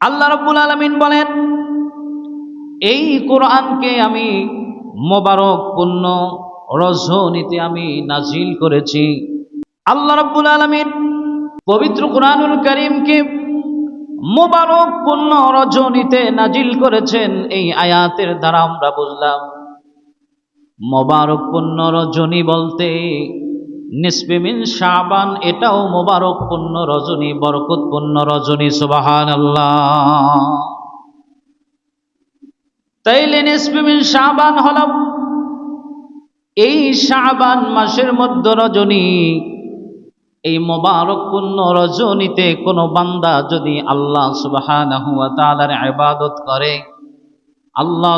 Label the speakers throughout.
Speaker 1: আল্লাহ রব্বুল আলমিন বলেন, এই কোরআনকে আমি মোবারক পূর্ণ রজনীতে আমি নাজিল করেছি। আল্লাহ রব্বুল আলমিন পবিত্র কোরআনুল করিমকে মোবারক পূর্ণ রজনীতে নাজিল করেছেন এই আয়াতের দ্বারা আমরা বুঝলাম মোবারক পূর্ণ রজনী বলতে নিসপিমিন শাবান, এটাও মোবারক পূর্ণ রজনী বরকত পূর্ণ রজনী সুবাহান আল্লাহ তাইলে নিসপিমিন শাবান হল, এই শাবান মাসের মধ্যে রজনী, এই মোবারক পূর্ণ রজনীতে কোনো বান্দা যদি আল্লাহ তাআলার ইবাদত করে আল্লাহ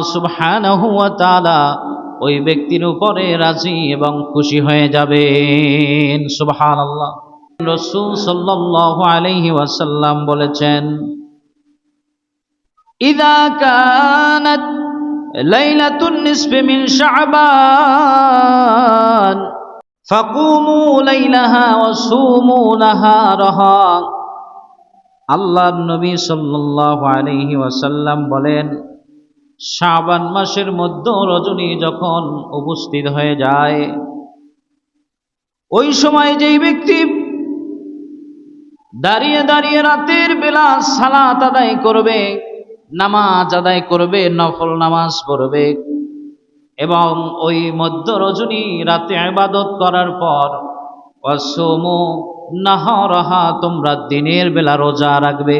Speaker 1: তাআলা ওই ব্যক্তির উপরে রাজি এবং খুশি হয়ে যাবেন। সুবহানাল্লাহ। রাসূল সাল্লাল্লাহু আলাইহি ওয়াসাল্লাম বলেছেন, ইদা কানাত লাইলাতুন নিসফি মিন শাবান, ফাকুমু লাইলাহা সুমু নাহারাহা। আল্লাহর নবী সাল্লাল্লাহু আলাইহি ওয়াসাল্লাম বলেন শাবান মাসের মধ্য রজনী যখন উপস্থিত হয়ে যায়, ওই সময় যেই ব্যক্তি দাঁড়িয়ে দাঁড়িয়ে রাতের বেলা সালাত আদায় করবে, নামাজ আদায় করবে, নফল নামাজ পড়বে, এবং ওই মধ্য রজনী রাতে আবাদত করার পর, অসমো নাহরহা, তোমরা দিনের বেলা রোজা রাখবে।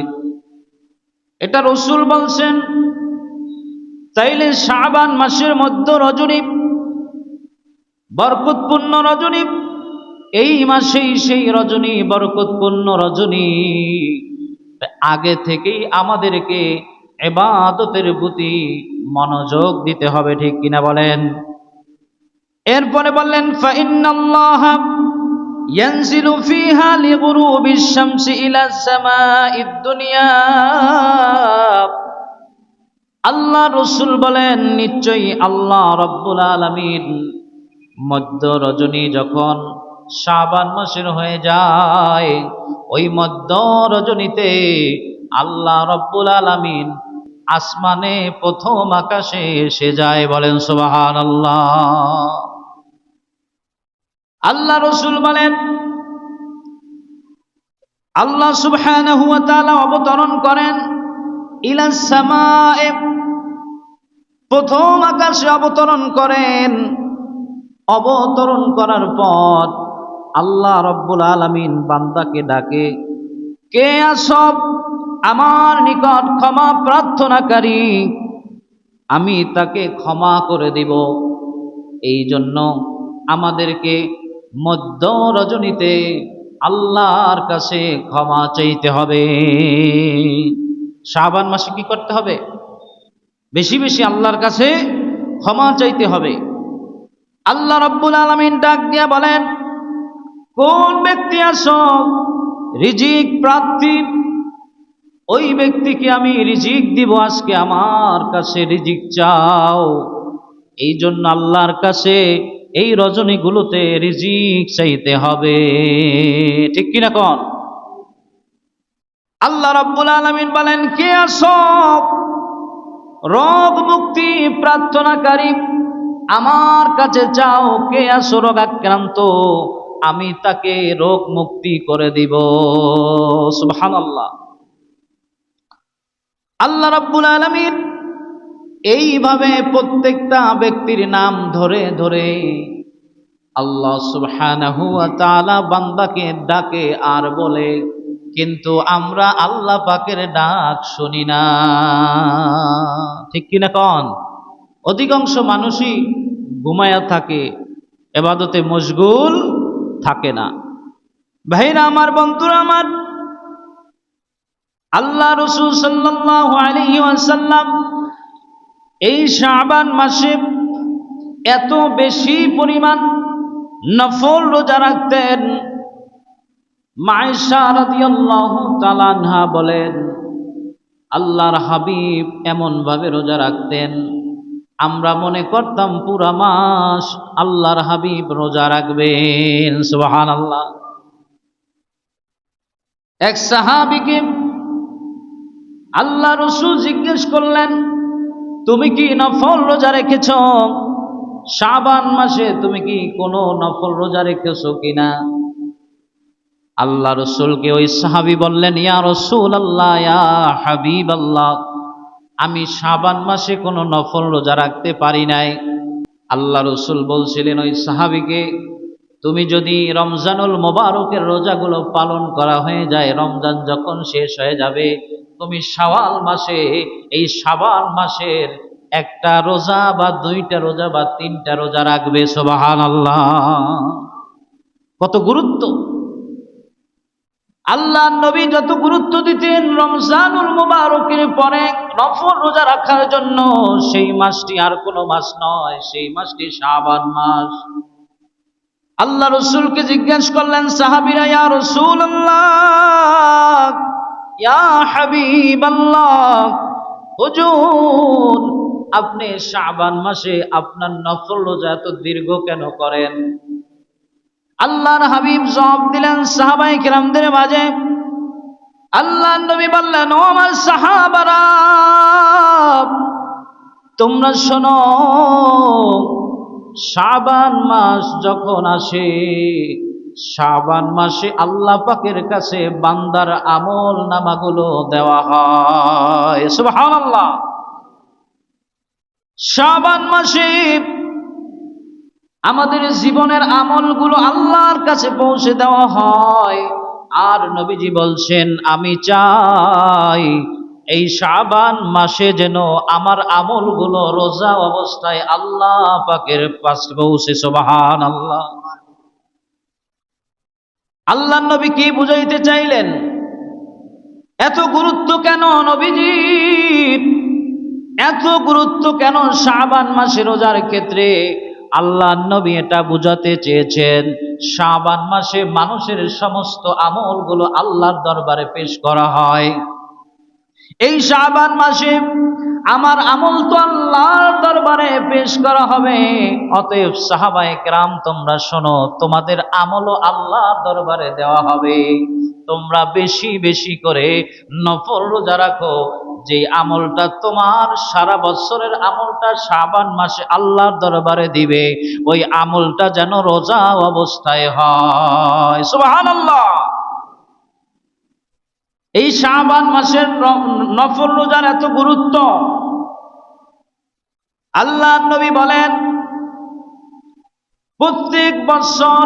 Speaker 1: এটা রসুল বলছেন তাইলে শাবান মাসের মধ্য রজনী বরকতপূর্ণ রজনী এই মাসেই সেই রজনী বরকতপূর্ণ রজনী আগে থেকেই আমাদেরকে এবাদতের প্রতি মনোযোগ দিতে হবে ঠিক কিনা বলেন এরপরে বললেন ফাইন্নাল্লাহ ينزل فيها لغروب الشمس إلى السماء الدنيا আল্লাহ রসুল বলেন, নিশ্চয়ই আল্লাহ রব্বুল আলমিন মধ্য রজনী যখন শাবান মাসের হয়ে যায়, ওই মধ্য রজনীতে আল্লাহ রব্বুল আলমিন আসমানে প্রথম আকাশে এসে যায় বলেন সুবাহান আল্লাহ আল্লাহ রসুল বলেন, আল্লাহ তাআলা অবতরণ করেন। ইলাস সামায়ে, প্রথম আকাশে অবতরণ করেন। অবতরণ করার পর আল্লাহ রব্বুল আলামিন বান্দাকে ডাকে, কে আসব আমার নিকট ক্ষমা প্রার্থনাকারী, আমি তাকে ক্ষমা করে দিব। এই জন্য আমাদেরকে মধ্য রজনীতে আল্লাহর কাছে ক্ষমা চাইতে হবে। শাবান মাসে কি করতে হবে? বেশি বেশি আল্লাহর কাছে ক্ষমা চাইতে হবে। আল্লাহ রব্বুল আলমিন ডাক দিয়া বলেন, কোন ব্যক্তি আছো রিজিক প্রার্থী ওই ব্যক্তিকে আমি রিজিক দিব, আজকে আমার কাছে রিজিক চাও। এই জন্য আল্লাহর কাছে এই রজনীগুলোতে রিজিক চাইতে হবে। ঠিক কিনা কন? আল্লাহ রব্বুল আলমিন বলেন, কে আসব রোগ মুক্তি প্রার্থনাকারী আমার কাছে যাও কে আসো রোগাক্রান্ত আমি তাকে রোগ মুক্তি করে দিব। সুবহান আল্লাহ আল্লাহ রব্বুল আলমিন এইভাবে প্রত্যেকটা ব্যক্তির নাম ধরে ধরে আল্লাহ তাআলা বান্দাকে ডাকে আর বলে কিন্তু আমরা আল্লাহ পাকের ডাক শুনি না। ঠিক কিনা কন? অধিকাংশ মানুষই ঘুমায়া থাকে, এবাদতে মশগুল থাকে না। ভাইরা আমার, বন্ধুরা আমার, আল্লাহ রসুল ওয়াসাল্লাম এই শাবান মাসে এত বেশি পরিমাণ নফল রোজা রাখতেন মায়েশা বলেন, আল্লাহর হাবিব এমন ভাবে রোজা রাখতেন। আমরা মনে করতাম পুরা মাস আল্লাহর হাবিব রোজা রাখবেন। সুবহানাল্লাহ। এক সাহাবিকে আল্লাহ রসুল জিজ্ঞেস করলেন, তুমি কি নফল রোজা রেখেছ? শাবান মাসে তুমি কি কোনো নফল রোজা রেখেছ কিনা? আল্লাহ রসুলকে ওই সাহাবি বললেন, ইয়া রসুল আল্লাহ ইয়া হাবিব আল্লাহ আমি শাবান মাসে কোনো নফল রোজা রাখতে পারি নাই। আল্লাহ রসুল বলছিলেন, ওই সাহাবিকে তুমি যদি রমজানুল মোবারকের রোজাগুলো পালন করা হয়ে যায়, রমজান যখন শেষ হয়ে যাবে, তুমি শাওয়াল মাসে, এই শাবান মাসের একটা রোজা বা দুইটা রোজা বা তিনটা রোজা রাখবে সোবাহান আল্লাহ কত গুরুত্ব। আল্লাহ নবী যত গুরুত্ব দিতেন রমজানুল মুবারকের পরে নফল রোজা রাখার জন্য, সেই মাসটি আর কোনো মাস নয়, সেই মাসটি শাবান মাস। আল্লাহ রসুলকে জিজ্ঞেস করলেন, সাহাবিরা, ইয়া রসুল আল্লাহ ইয়া হাবিব আল্লাহ হুজুর, আপনি শাবান মাসে আপনার নফল রোজা এত দীর্ঘ কেন করেন? আল্লাহর হাবিব জবাব দিলেন সাহাবাই কিরামদের মাঝে, আল্লাহ নবী বললেন, ও আমার সাহাবারা, তোমরা শোনো, শাবান মাস যখন আসে, শাবান মাসে আল্লাহ পাকের কাছে বান্দার আমল নামাগুলো দেওয়া হয়। সুবহানাল্লাহ। শাবান মাসে আমাদের জীবনের আমলগুলো আল্লাহর কাছে পৌঁছে দেওয়া হয়। আর নবীজি বলছেন, আমি চাই এই শাবান মাসে যেন আমার আমলগুলো রোজা অবস্থায় আল্লাহ পাকের পাশে পৌঁছে। সোবাহান আল্লাহ আল্লাহ নবী কি বুঝাইতে চাইলেন? এত গুরুত্ব কেন নবীজি? এত গুরুত্ব কেন শাবান মাসে রোজার ক্ষেত্রে? আল্লাহ নবী এটা বুঝাতে চেয়েছেন। শাবান মাসে মানুষের সমস্ত আমলগুলো আল্লাহর দরবারে পেশ করা হয়। এই শাবান মাসে আমার আমল তো আল্লাহর দরবারে পেশ করা হবে। অতএব সাহাবায়ে কেরাম তোমরা শোনো, তোমাদের আমলও আল্লাহর দরবারে দেওয়া হবে। তোমরা বেশি বেশি করে নফল রোজা রাখো যে আমলটা তোমার সারা বছরের আমলটা শাবান মাসে আল্লাহর দরবারে দিবে, ওই আমলটা যেন রোজা অবস্থায় হয়। সুবহানাল্লাহ! এই শাবান মাসের নফল রোজার এত গুরুত্ব? আল্লাহ নবী বলেন, প্রত্যেক বছর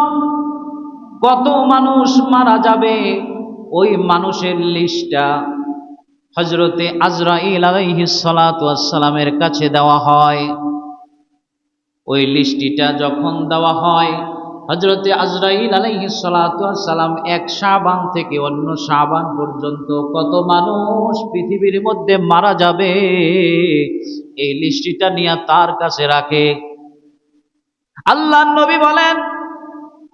Speaker 1: কত মানুষ মারা যাবে, ওই মানুষের লিস্টটা হজরতে আজরাইল আলাইহিসালামের কাছে দেওয়া হয়। ওই লিস্টিটা যখন দেওয়া হয় হজরতে আজরাইল আলাইহিসালাম এক সাবান থেকে অন্য সাবান পর্যন্ত কত মানুষ পৃথিবীর মধ্যে মারা যাবে, এই লিস্টিটা নিয়ে তার কাছে রাখে। আল্লাহ নবী বলেন,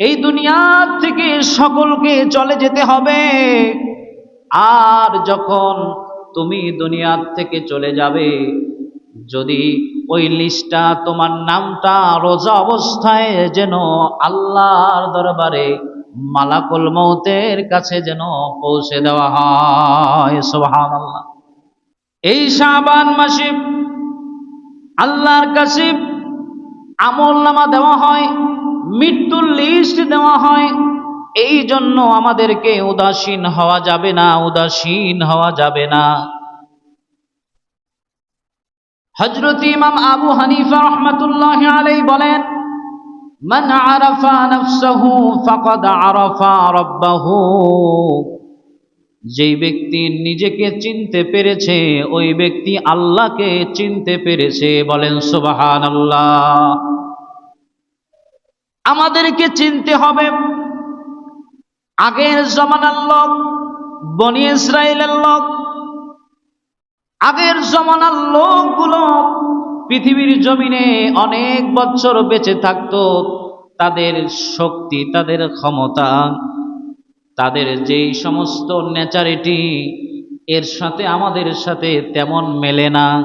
Speaker 1: এই দুনিয়ার থেকে সকলকে চলে যেতে হবে। আর যখন তুমি দুনিয়ার থেকে চলে যাবে। যদি ওই লিস্টটা তোমার নামটা রোজা অবস্থায় যেন আল্লাহর দরবারে মালাকুল মৌতের কাছে যেন পৌঁছে দেওয়া হয় সোহান আল্লাহ এই শাবান মাসে আল্লাহর কাছে আমল নামা দেওয়া হয়, মৃত্যুর লিস্ট দেওয়া হয় এই জন্য আমাদেরকে উদাসীন হওয়া যাবে না, উদাসীন হওয়া যাবে না। হজরত ইমাম আবু হানিফা রহমতুল্লাহ আলাই বলেন, মান আরাফা নফসাহু ফাকাদ আরাফা রাব্বাহু। যেই ব্যক্তি নিজেকে চিনতে পেরেছে, ওই ব্যক্তি আল্লাহকে চিনতে পেরেছে, বলেন সুবাহান আল্লাহ আমাদেরকে চিনতে হবে আগের জমানার লোক, বনি ইসরায়েলের লোক, আগের জমানার লোকগুলো পৃথিবীর জমিনে অনেক বছর বেঁচে থাকতো, তাদের শক্তি, তাদের ক্ষমতা, তাদের যেই সমস্ত নেচারিটি এর সাথে আমাদের সাথে তেমন মেলে না।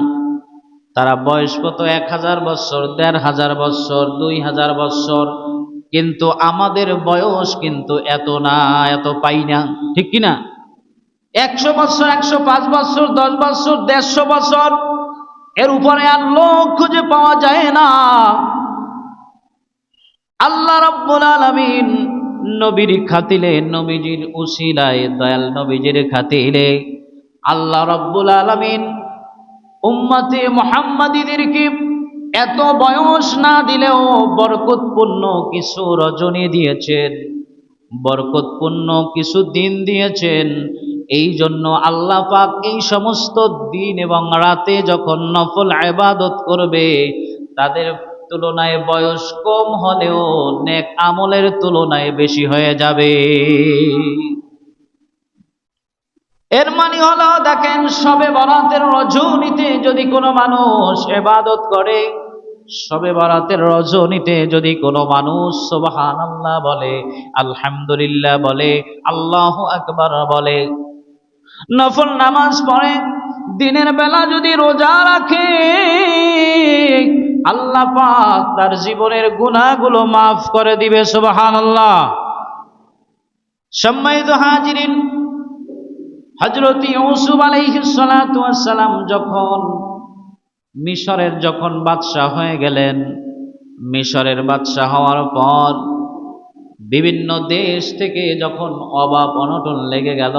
Speaker 1: তারা বয়স কত? এক হাজার বছর, দেড় হাজার বছর, দুই হাজার বছর কিন্তু আমাদের বয়স কিন্তু এত না, এত পাই না। ঠিক কিনা? একশো বছর, একশো পাঁচ বছর, দশ বছর, দেড়শো বছর, এর উপরে আর লোক খুঁজে পাওয়া যায় না। আল্লাহ রব্বুল আলামিন নবীর খাতিলে, নবীজির উসিলায় দয়াল নবীজির খাতিলে আল্লাহ রব্বুল আলামিন উম্মতে মোহাম্মদীদেরকে এত বয়স না দিলেও বরকতপূর্ণ কিছু রজনী দিয়েছেন, বরকতপূর্ণ কিছু দিন দিয়েছেন। এই জন্য আল্লাহ পাক এই সমস্ত দিন এবং রাতে যখন নফল আবাদত করবে, তাদের তুলনায় বয়স কম হলেও নেক আমলের তুলনায় বেশি হয়ে যাবে। এর মানে হলো, দেখেন সবে বরাতের রজনীতে যদি কোনো মানুষ এবাদত করে সবে বারাতের রজনীতে যদি কোনো মানুষ সুবহান আল্লাহ বলে, আলহামদুলিল্লাহ বলে, আল্লাহ আকবার বলে, নফল নামাজ পড়ে, দিনের বেলা যদি রোজা রাখে, আল্লাহ পাক তার জীবনের গুনাহগুলো মাফ করে দিবে সুবহান আল্লাহ সম্মানিত হাজিরিন হজরত ইউসুফ আলাইহিসালাম যখন মিশরের যখন বাদশাহ হয়ে গেলেন, মিশরের বাদশাহ হওয়ার পর বিভিন্ন দেশ থেকে যখন অভাব অনটন লেগে গেল,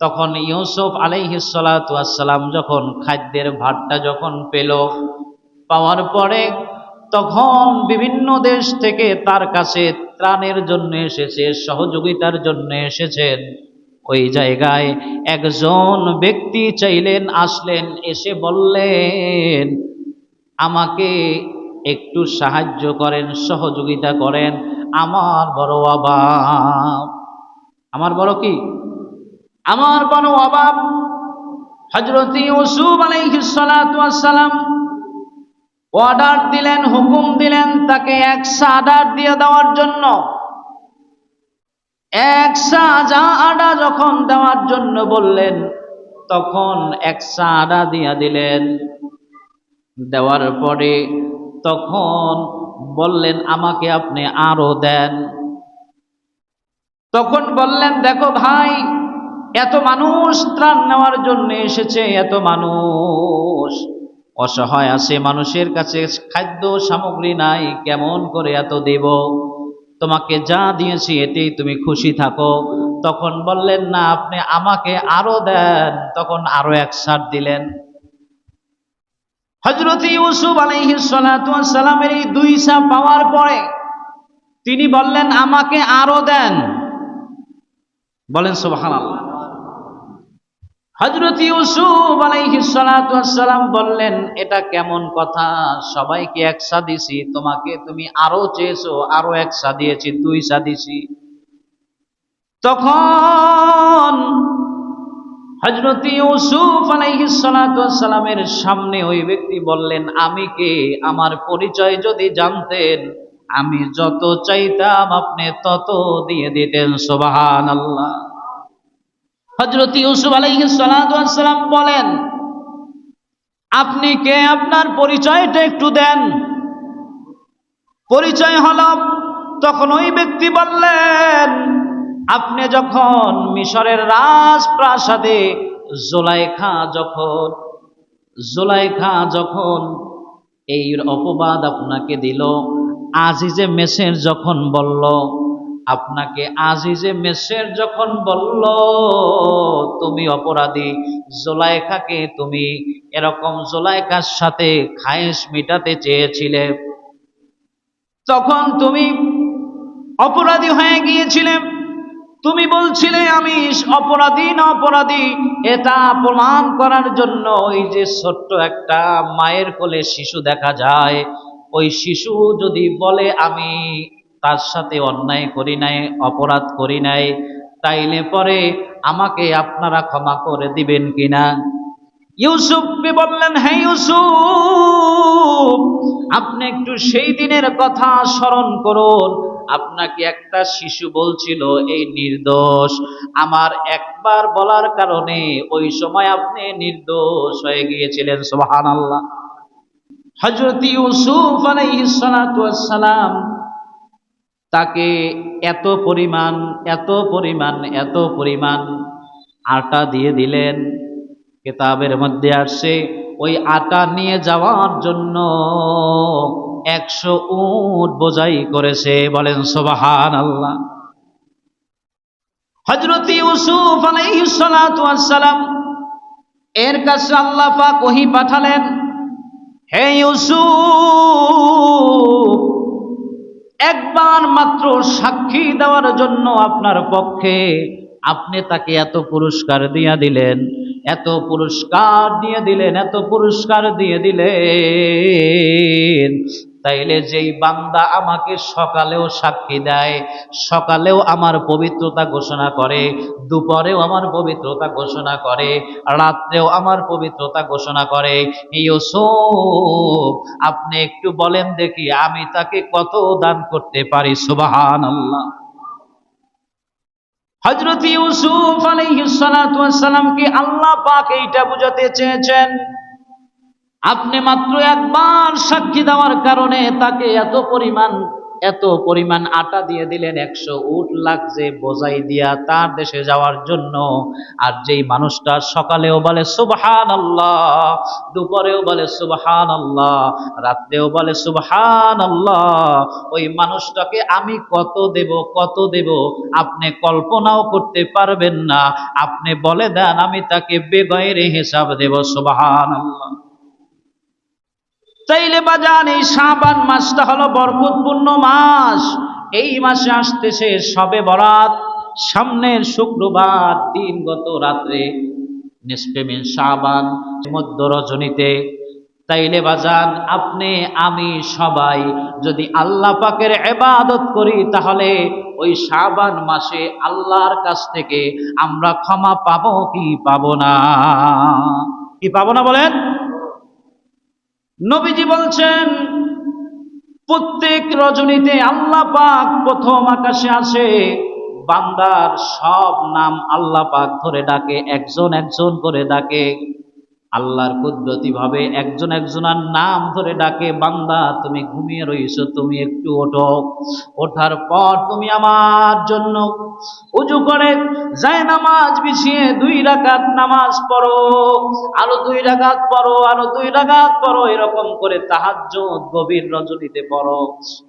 Speaker 1: তখন ইউসুফ আলাইহিসালাম যখন খাদ্যের ভাতটা যখন পেল, পাওয়ার পরে তখন বিভিন্ন দেশ থেকে তার কাছে ত্রাণের জন্য এসেছে, সহযোগিতার জন্য এসেছেন। ওই জায়গায় একজন ব্যক্তি চাইলেন, আসলেন, এসে বললেন, আমাকে একটু সাহায্য করেন, সহযোগিতা করেন আমার বড় অভাব আমার বড় কি? আমার বড় অভাব হজরত ইউসুফ আলাইহিসসালাম অর্ডার দিলেন, হুকুম দিলেন তাকে একশো অর্ডার দিয়ে দেওয়ার জন্য। একশা যা আডা যখন দেওয়ার জন্য বললেন, তখন একশা আডা দিয়া দিলেন। দেওয়ার পরে তখন বললেন, আমাকে আপনি আরও দেন। তখন বললেন, দেখো ভাই, এত মানুষ ত্রাণ নেওয়ার জন্য এসেছে, এত মানুষ। অসহায় আছে মানুষের কাছে খাদ্য সামগ্রী নাই, কেমন করে এত দেব? তোমাকে যা দিয়েছি এতেই তুমি খুশি থাকো। তখন বললেন, না, আপনি আমাকে আরও দেন। তখন আরও এক সার দিলেন। হজরত ইউসুফ আলহিসালামের এই দুই সা পাওয়ার পরে তিনি বললেন, আমাকে আরও দেন। বলেন সুবাহান হজরত ইউসুফ আলাইহিসালাম বললেন, এটা কেমন কথা? সবাইকে একসা দিছি। তোমাকে তুমি আরও চেয়েছো, আরও একসা দিয়েছি, দুই সা দিছি। তখন হজরত ইউসুফ আলাইহিসালামের সামনে ওই ব্যক্তি বললেন, আমি কে? আমার পরিচয় যদি জানতেন, আমি যত চাইতাম আপনি তত দিয়ে দিতেন সোবাহান আল্লাহ হজরত ইউসুফ আলাইসালাম বলেন, আপনি কে? আপনার পরিচয়টা একটু দেন। পরিচয় হল তখন ওই ব্যক্তি বললেন, আপনি যখন মিশরের রাজপ্রাসাদে জোলাইখা যখন জোলাইখা যখন এই অপবাদ আপনাকে দিল, আজিজে মেসের যখন বলল আপনাকে আজিজে মেসের যখন বলল, তুমি অপরাধী জোলাইখাকে তুমি এরকম জোলাইখার সাথে খায়েশ মিটাতে চেয়েছিলে। তখন তুমি অপরাধী হয়ে গিয়েছিলে। তুমি বলছিলে, আমি অপরাধী না অপরাধী, এটা প্রমাণ করার জন্য ওই যে ছোট্ট একটা মায়ের কোলে শিশু দেখা যায়। ওই শিশু যদি বলে, আমি তার সাথে অন্যায় করি নাই, অপরাধ করি নাই, তাইলে পরে আমাকে আপনারা ক্ষমা করে দিবেন কিনা? ইউসুফ বললেন হ্যাঁ ইউসুফ, আপনি একটু সেই দিনের কথা স্মরণ করুন। আপনাকে একটা শিশু বলছিল, এই নির্দোষ, আমার একবার বলার কারণে ওই সময় আপনি নির্দোষ হয়ে গিয়েছিলেন সোহান আল্লাহ হজরত ইউসুফ আলাইহিস সালাম তাকে এত পরিমাণ এত পরিমাণ এত পরিমাণ আটা দিয়ে দিলেন। কেতাবের মধ্যে আসছে, ওই আটা নিয়ে যাওয়ার জন্য একশো উট বোঝাই করেছে, বলেন সোবাহান আল্লাহ হজরত ইউসুফ আলাইহিসসালাম এর কাছে আল্লাহ পাক ওহি পাঠালেন, হে ইউসুফ একবার মাত্র সাক্ষী দেওয়ার জন্য আপনার পক্ষে আপনি তাকে এত পুরস্কার দিয়ে দিলেন, এত পুরস্কার দিয়ে দিলেন, এত পুরস্কার দিয়ে দিলেন। তাইলে যেই বান্দা আমাকে সকালেও সাক্ষী দেয়, সকালেও আমার পবিত্রতা ঘোষণা করে, দুপুরেও আমার পবিত্রতা ঘোষণা করে, রাত্রেও আমার পবিত্রতা ঘোষণা করে আপনি একটু বলেন দেখি, আমি তাকে কত দান করতে পারি? সুবাহান আল্লাহ হজরত ইউসুফ আলাইহিসসালামকে আল্লাহ পাক এইটা বুঝাতে চেয়েছেন আপনি মাত্র একবার সাক্ষী দেওয়ার কারণে তাকে এত পরিমাণ এত পরিমাণ আটা দিয়ে দিলেন, একশো উট লাগছে বোঝাই দিয়া তার দেশে যাওয়ার জন্য। আর যেই মানুষটা সকালেও বলে সুবহান আল্লাহ দুপুরেও বলে সুবহান আল্লাহ রাত্রেও বলে সুবহান আল্লাহ ওই মানুষটাকে আমি কত দেব কত দেব, আপনি কল্পনাও করতে পারবেন না। আপনি বলে দেন, আমি তাকে বেগয়ের হিসাব দেব সুবহান আল্লাহ তাইলে বাজান এই শাবান মাসটা হলো বরকতপূর্ণ মাস। এই মাসে আসতেছে সবে বরাত, সামনের শুক্রবার দিন গত রাত্রে নিষ্পেমিন শাবান, মধ্য রজনীতে। তাইলে বাজান আপনি, আমি সবাই যদি আল্লাহ পাকের এবাদত করি, তাহলে ওই শাবান মাসে আল্লাহর কাছ থেকে আমরা ক্ষমা পাবো কি পাবো না? কি পাবো না বলেন? নবীজি বলছেন, প্রত্যেক রজনীতে আল্লাহ পাক প্রথম আকাশে আসে, বান্দার সব নাম আল্লাহ পাক ধরে ডাকে, একজন একজন করে ডাকে। আল্লাহর কুদরতি ভাবে একজন একজনার নাম ধরে ডাকে, বান্দা, তুমি ঘুমিয়ে রইছো, তুমি একটু ওঠো। ওঠার পর তুমি আমার জন্য উজু করে, যায় নামাজ বিছিয়ে দুই রাকাত নামাজ পড়ো। আরও দুই রাকাত পড়ো, আরও দুই রাকাত পড়ো, এরকম করে তাহাজ্জুদ গভীর রজনীতে পড়ো।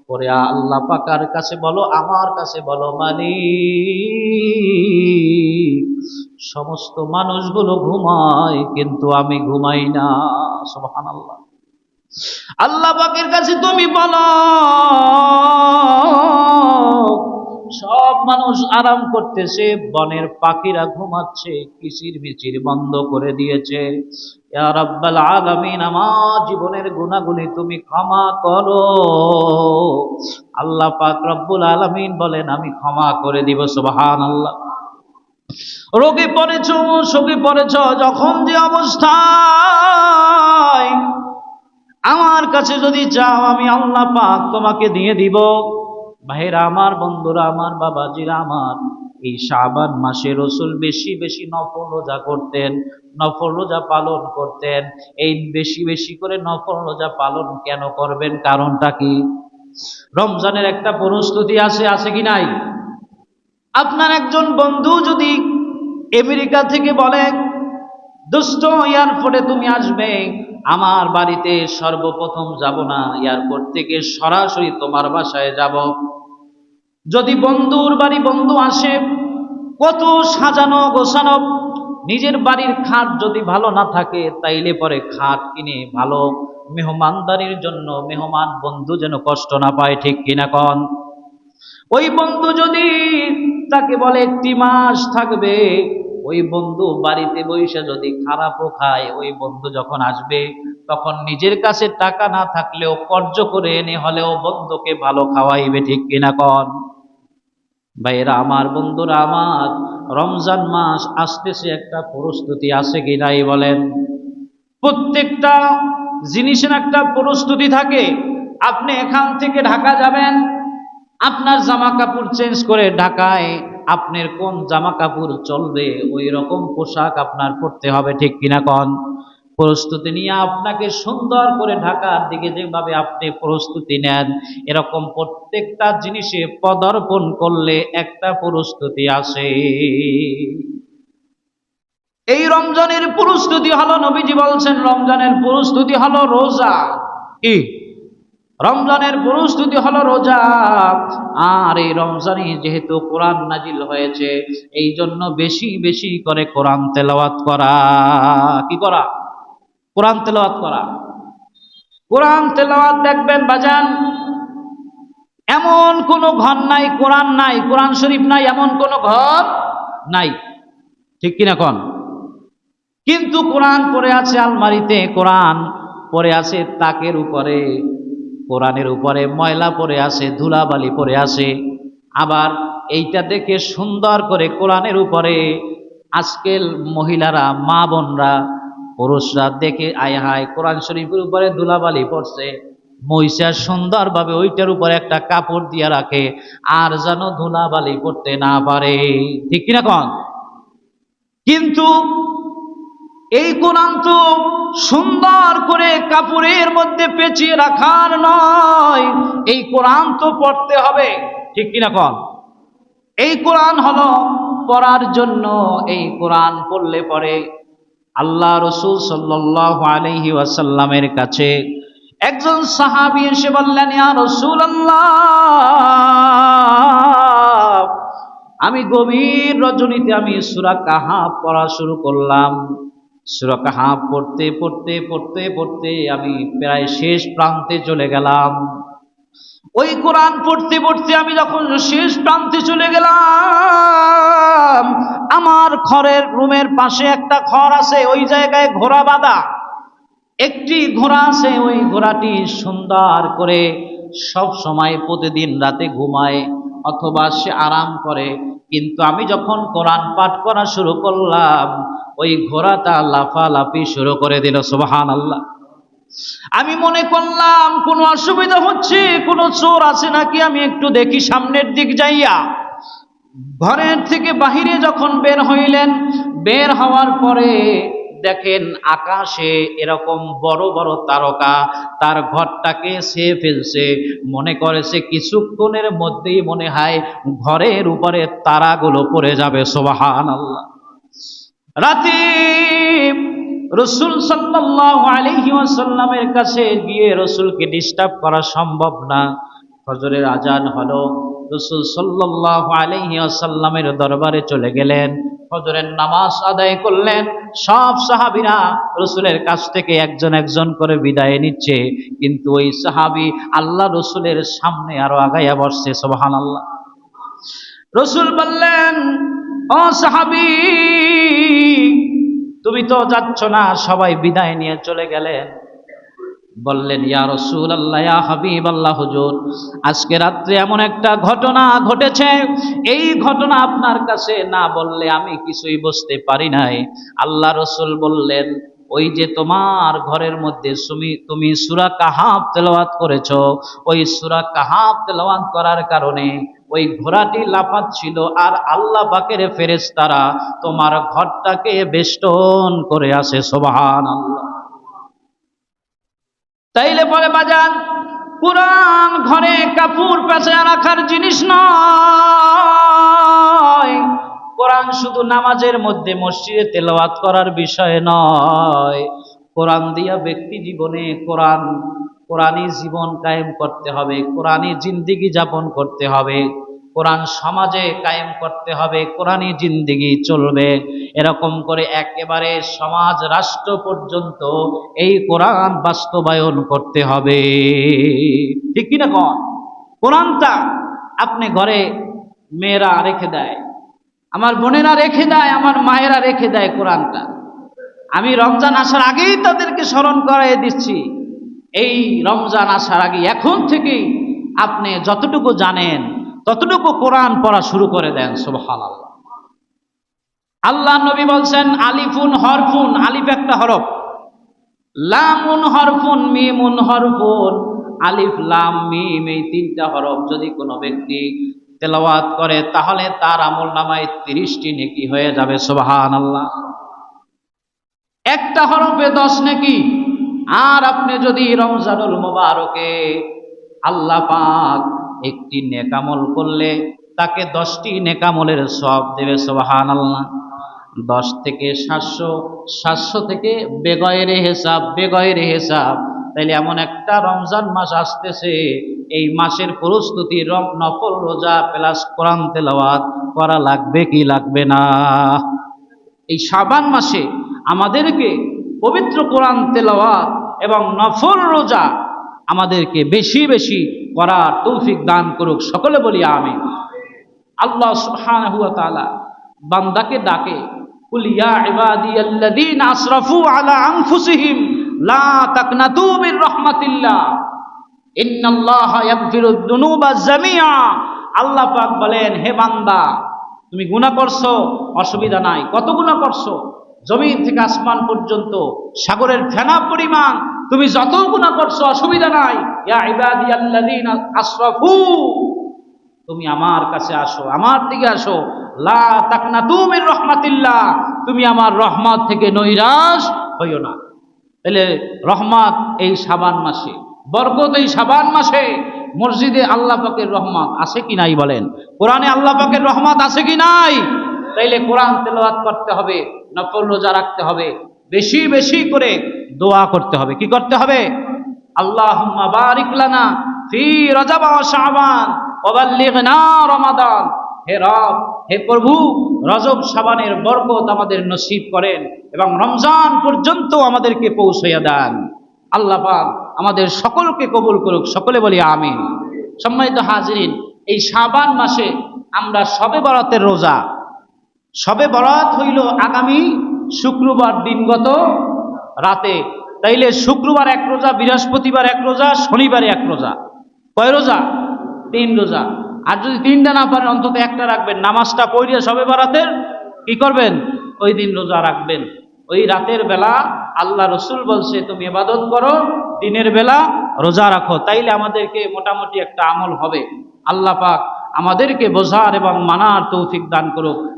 Speaker 1: পরে আল্লাহ পাকার কাছে বলো, আমার কাছে বলো, মালিক সমস্ত মানুষগুলো ঘুমায়, কিন্তু আমি ঘুমাই না। সোহান আল্লাহ আল্লাহ পাকের কাছে তুমি বলো, সব মানুষ আরাম করতেছে, বনের পাখিরা ঘুমাচ্ছে, কিচির মিচির বন্ধ করে দিয়েছে। রাব্বাল আলামিন, আমার জীবনের গুণাগুলি তুমি ক্ষমা করো। আল্লাহ পাক রব্বুল আলামিন বলেন, আমি ক্ষমা করে দিব, সুবহানাল্লাহ। রোগে পড়েছ, শোকে পড়েছ, যখন যে অবস্থায় আমার কাছে যদি চাও, আমি আল্লাহ পাক তোমাকে দিয়ে দিব। ভাইরা আমার, বন্ধুরা আমার, বাবাজিরা আমার, এই শাবান মাসে রসুল বেশি বেশি নফল রোজা করতেন, নফল রোজা পালন করতেন। এই বেশি বেশি করে নফল রোজা পালন কেন করবেন? কারণটা কি? রমজানের একটা প্রস্তুতি আছে আছে কি নাই? আপনার একজন বন্ধু যদি আমেরিকা থেকে বলে, দুষ্ট, এয়ারপোর্টে তুমি আসবে, আমার বাড়িতে সর্বপ্রথম যাব না, এয়ারপোর্ট থেকে সরাসরি তোমার বাসায় যাব। যদি বন্ধুর বাড়ি বন্ধু আসে, কত সাজানো গোছানো, নিজের বাড়ির খাট যদি ভালো না থাকে, তাইলে পরে খাট কিনে ভালো মেহমানদারির জন্য, মেহমান বন্ধু যেন কষ্ট না পায়, ঠিক কিনা কন? ওই বন্ধু যদি তাকে বলে, একটি মাস থাকবে। ওই বন্ধু বাড়িতে বসে যদি খারাপও খায়, ওই বন্ধু যখন আসবে, তখন নিজের কাছে টাকা না থাকলেও কর্য করে এনে হলেও বন্ধুকে ভালো খাওয়াইবে, ঠিক কিনা কন? ভাইরা আমার বন্ধুরা, আমার রমজান মাস আসতেছে, একটা প্রস্তুতি আছে কি নাই বলেন। প্রত্যেকটা জিনিসের একটা প্রস্তুতি থাকে। আপনি এখান থেকে ঢাকা যাবেন আপনার জামা কাপড় চেঞ্জ করে ঢাকায় আপনার কোন জামা কাপড় চলবে ওই রকম পোশাক আপনার পরতে হবে, ঠিক কিনা কন? প্রস্তুতি নিয়ে আপনাকে সুন্দর করে ঢাকার দিকে যেভাবে আপনি প্রস্তুতি নেন, এরকম প্রত্যেকটা জিনিসে পদার্পণ করলে একটা প্রস্তুতি আসে। এই রমজানের প্রস্তুতি হলো নবীজি বলছেন, রমজানের প্রস্তুতি হলো রোজা। কি? রমজানের প্রস্তুতি হলো রোজা, আর এই রমজানে যেহেতু কোরআন নাজিল হয়েছে এই জন্য বেশি বেশি করে কোরআন তেলাওয়াত করা। কি করা? কোরআন তেলাওয়াত করা। কোরআন তেলাওয়াত দেখবেন, বাজান, এমন কোন ঘর নাই, কোরআন নাই, কোরআন শরীফ নাই, এমন কোন ঘর নাই। ঠিক কিনা কন? কিন্তু কোরআন পড়ে আছে আলমারিতে, কোরআন পড়ে আছে তাকের উপরে। কোরআনের উপরে ময়লা পড়ে আছে ধুলাবালি পড়ে আছে আবার এইটা দেখে সুন্দর করে কোরআনের উপরে আজকের মহিলারা, মা বোনরা, পুরুষরা দেখে, আয় হায়, কোরআন শরীফের উপরে ধুলাবালি পড়ছে। মহিষা সুন্দরভাবে ওইটার উপরে একটা কাপড় দিয়ে রাখে, আর যেন ধুলাবালি করতে না পারে। ঠিক কিনা কন? কিন্তু এই কোরআন তো সুন্দর করে কাপড়ের মধ্যে পেঁচিয়ে রাখার নয়। এই কোরআন তো পড়তে হবে, ঠিক কিনা কন? এই কোরআন হলো পড়ার জন্য, এই কোরআন পড়লে পরে আল্লাহ রসুল সাল্লাহ আলহি ওয়াসাল্লামের কাছে একজন সাহাবি এসে বললেন, ইয়া রসুল আমি গভীর রজনীতে আমি সুরা কাহা পড়া শুরু করলাম। সুরা কাহা পড়তে পড়তে পড়তে পড়তে আমি প্রায় শেষ প্রান্তে চলে গেলাম। ওই কোরআন পড়তে পড়তে আমি যখন শেষ প্রান্তে চলে গেলাম, আমার ঘরের রুমের পাশে একটা ঘর আছে, ওই জায়গায় ঘোড়া বাঁধা। একটি ঘোড়া আছে, ওই ঘোড়াটি সুন্দর করে সব সময় প্রতিদিন রাতে ঘুমায়, অথবা সে আরাম করে। কিন্তু আমি যখন কোরআন পাঠ করা শুরু করলাম, ওই ঘোড়াটা লাফালাফি শুরু করে দিল সুবাহান আল্লাহ আমি মনে করলাম, কোনো অসুবিধা হচ্ছে, কোনো চোর আছে নাকি? আমি একটু দেখি সামনের দিক যাইয়া। ঘরের থেকে বাহিরে যখন বের হইলেন, বের হওয়ার পরে দেখেন আকাশে এরকম বড় বড় তারকা, তার ঘরটাকে সে ফেলছে। মনে করেছে কিছুক্ষণের মধ্যেই মনে হয় ঘরের উপরে তারাগুলো পড়ে যাবে সোবাহান আল্লাহ রাতে রসুল সাল্লাহ আলহি আসাল্লামের কাছে গিয়ে রসুলকে ডিস্টার্ব করা সম্ভব না। ফজরের আজান হলো রসুল সাল্লাহ আলহি আসাল্লামের দরবারে চলে গেলেন। ফজরের নামাজ আদায় করলেন। সব সাহাবিরা রসুলের কাছ থেকে একজন একজন করে বিদায় নিচ্ছে। কিন্তু ওই সাহাবি আল্লাহ রসুলের সামনে আরও আগাইয়া বসছে সোবাহান আল্লাহ রসুল বললেন, ও সাহাবি, তুমি তো যাচ্ছ না, সবাই বিদায় নিয়ে চলে গেলেন। বললেন, ইয়া রসুল আল্লাহ হাবিব আল্লাহ হুজুর, আজকে রাত্রে এমন একটা ঘটনা ঘটেছে। এই ঘটনা আপনার কাছে না বললে আমি কিছুই বুঝতে পারি নাই। আল্লাহ রসুল বললেন, ওই যে তোমার ঘরের মধ্যে তুমি তুমি সুরা কাহাব তেলাওয়াত করেছ, ওই সুরা কাহাব তেলাওয়াত করার কারণে ওই ঘোড়াটি লাফাচ্ছিল আর আল্লাহ পাকের ফেরেশতারা তোমার ঘরটাকে বেষ্টন করে আসে সোবাহান আল্লাহ তাইলে পরে বাজান কোরআন ঘরে কাপড় পেঁচে রাখার জিনিস নয়। কোরআন শুধু নামাজের মধ্যে মসজিদে তেলাওয়াত করার বিষয় নয়। কোরআন দিয়া ব্যক্তি জীবনে কোরআন, কোরআনই জীবন কায়েম করতে হবে, কোরআনই জিন্দিগি যাপন করতে হবে। কোরআন সমাজে কায়েম করতে হবে, কোরআনই জিন্দিগি চলবে। এরকম করে একেবারে সমাজ রাষ্ট্র পর্যন্ত এই কোরআন বাস্তবায়ন করতে হবে। ঠিক কিনা কন? কোরআনটা আপনি ঘরে মেয়েরা রেখে দেয়, আমার বোনেরা রেখে দেয়, আমার মায়েরা রেখে দেয় কোরআনটা। আমি রমজান আসার আগেই তাদেরকে স্মরণ করাই দিচ্ছি। এই রমজান আসার আগে এখন থেকেই আপনি যতটুকু জানেন ততটুকু কোরআন পড়া শুরু করে দেন সুবহান আল্লাহ নবী বলছেন, আলিফুন হরফুন, আলিফ একটা হরফ। লামুন হরফুন, মিমুন হরফুন, আলিফ, লাম, মিম এই তিনটা হরফ যদি কোনো ব্যক্তি তেলাওয়াত করে, তাহলে তার আমল নামায় তিরিশটি নেকি হয়ে যাবে সুবহান আল্লাহ একটা হরফে দশ নেকি, আর আপনি যদি রমজানুল মোবারকে আল্লাহ পাক একটি নেকামল করলে তাকে দশটি নেকামলের সব দেবে সোবাহান আল্লাহ দশ থেকে সাতশো সাতশো থেকে বেগয়ের হিসাব বেগয়ের হিসাব। তাইলে এমন একটা রমজান মাস আসতেছে, এই মাসের প্রস্তুতি, রম, নফল, রোজা, প্লাস কোরআন তেলাওয়াত করা লাগবে কি লাগবে না? এই শাবান মাসে আমাদেরকে পবিত্র কোরআন তেলাওয়াত এবং নফল রোজা আমাদেরকে বেশি বেশি করার তৌফিক দান করুক। সকলে বলি আমি আল্লাহ তাআলা বান্দাকে ডাকে আসরাফু আলা লা বলেন, হে বান্দা, তুমি গুনাহ করছ, অসুবিধা নাই। কত গুনাহ করছ? জমিন থেকে আসমান পর্যন্ত সাগরের ফেনা পরিমাণ তুমি যত গুণা করছ, অসুবিধা নাই। আসরাফু, তুমি আমার কাছে আসো, আমার দিকে আসো। লা তুমি রহমাতিল্লাহ, তুমি আমার রহমত থেকে নৈরাশ হইও না। তাহলে রহমত এই সাবান মাসে, বরকত এই সাবান মাসে, মসজিদে আল্লাহ পাকের রহমত আছে কি নাই বলেন? কোরআনে আল্লাহ পাকের রহমত আছে কি নাই? তাইলে কোরআন তেলাওয়াত করতে হবে, নফল রোজা রাখতে হবে বেশি বেশি করে দোয়া করতে হবে। কি করতে হবে? আল্লাহুম্মা বারিক লানা ফি রজব শাবান ওয়াবাল্লিগনা রমাদান। হে রব, হে প্রভু, রজব শাবানের বরকত আমাদের নসিব করেন এবং রমজান পর্যন্ত আমাদেরকে পৌঁছাইয়া দেন। আল্লাহ পাক আমাদের সকলকে কবুল করুক, সকলে বলি আমিন। সম্মানিত হাজরিন, এই শাবান মাসে আমরা সবে বরাতের রোজা, সবে বরাত হইল আগামী শুক্রবার দিনগত রাতে। তাইলে শুক্রবার এক রোজা, বৃহস্পতিবার এক রোজা, শনিবারে এক রোজা। কয় রোজা? তিন রোজা। আর যদি তিনটা না পারেন, অন্তত একটা রাখবেন। নামাজটা পড়িয়ে সবে বরাতের কি করবেন? ওই দিন রোজা রাখবেন। ওই রাতের বেলা আল্লাহ রসুল বলছে, তুমি এবাদত করো, দিনের বেলা রোজা রাখো। তাইলে আমাদেরকে মোটামুটি একটা আমল হবে। আল্লাহ পাক আমাদেরকে বোঝার এবং মানার তৌফিক দান করুক।